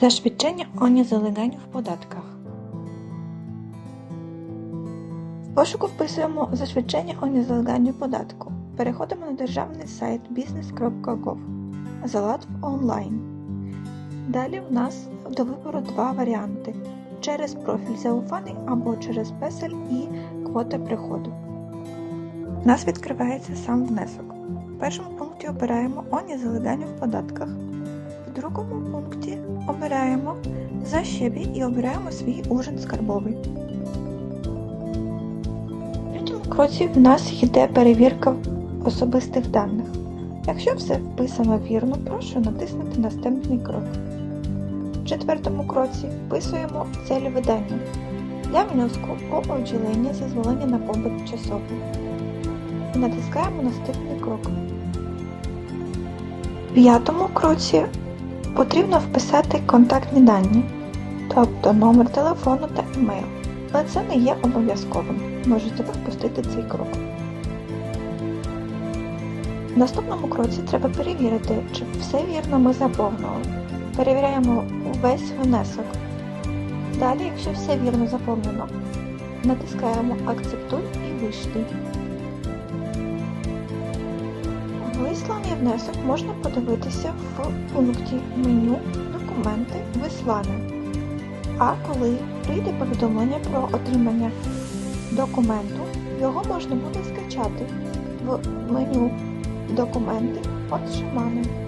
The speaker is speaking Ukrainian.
Zaświadczenie o niezaleganiu w podatkach. В пошуку вписуємо заświadczenie о незалеганню податку. Переходимо на державний сайт business.gov. Залад в онлайн. Далі у нас до вибору два варіанти: через профіль зауфаний або через песель і квота приходу. У нас відкривається сам внесок. В першому пункті обираємо о незалеганню в податках. Другому пункті обираємо за щебі і обираємо свій ужин скарбовий. В третьому кроці в нас йде перевірка особистих даних. Якщо все вписано вірно, прошу натиснути наступний крок. В четвертому кроці вписуємо цель видання для внеску о відділенні зазволення на побут часовий. І натискаємо наступний крок. В п'ятому кроці потрібно вписати контактні дані, тобто номер телефону та емейл. Але це не є обов'язковим. Можете пропустити цей крок. В наступному кроці треба перевірити, чи все вірно ми заповнили. Перевіряємо весь внесок. Далі, якщо все вірно заповнено, натискаємо Акцептуй і вишлі. Висланий внесок можна подивитися в пункті меню Документи Вислане. А коли прийде повідомлення про отримання документу, його можна буде скачати в меню Документи Шимани.